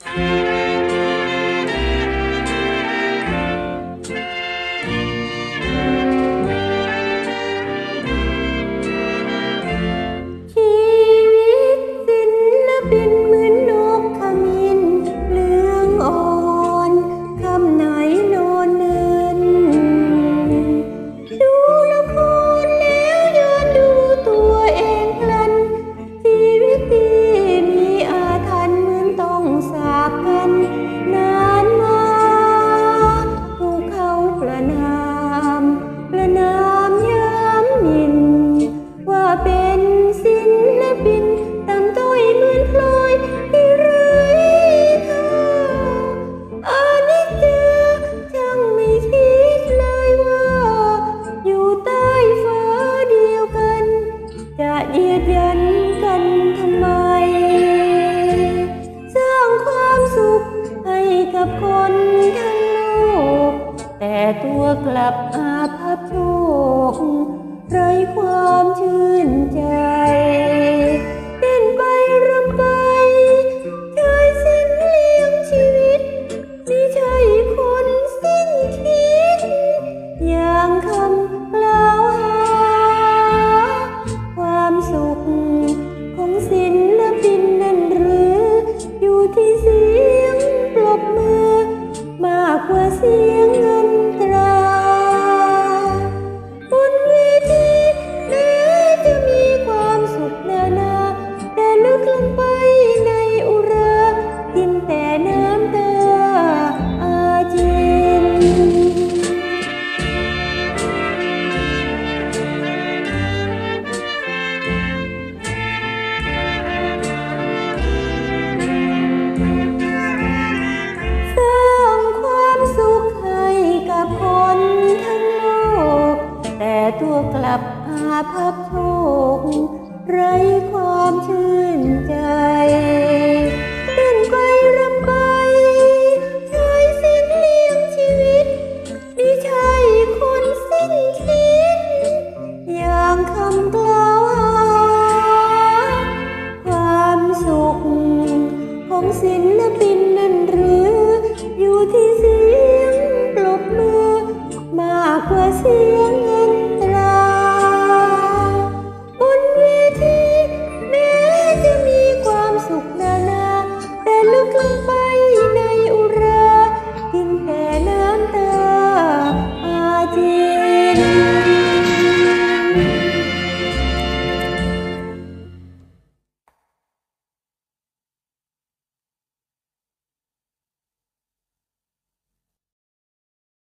ชี ต่ตัวกลับอาภัพโชคไรความชื่นใจเต้นไปรำไปชายสิ้นเลี้ยงชีวิตนี่ใช่คนสิ้นคิด อย่างคำกล่าวหา ความสุขของศิลปินนั้นหรือ อยู่ที่เสียงปรบมือ มากกว่าเสียง แตัวกลับอาพัพโชคไรความชื่นใจเต้นไปรำไปใช้สิ้นเลี้ยงชีวิตไม่ใช่คนสิ้นทิ้นอย่างคำกล่าวหาความสุขของศิลปินนั้นหรืออยู่ที่เสียงปลบมือมากกว่าเสียง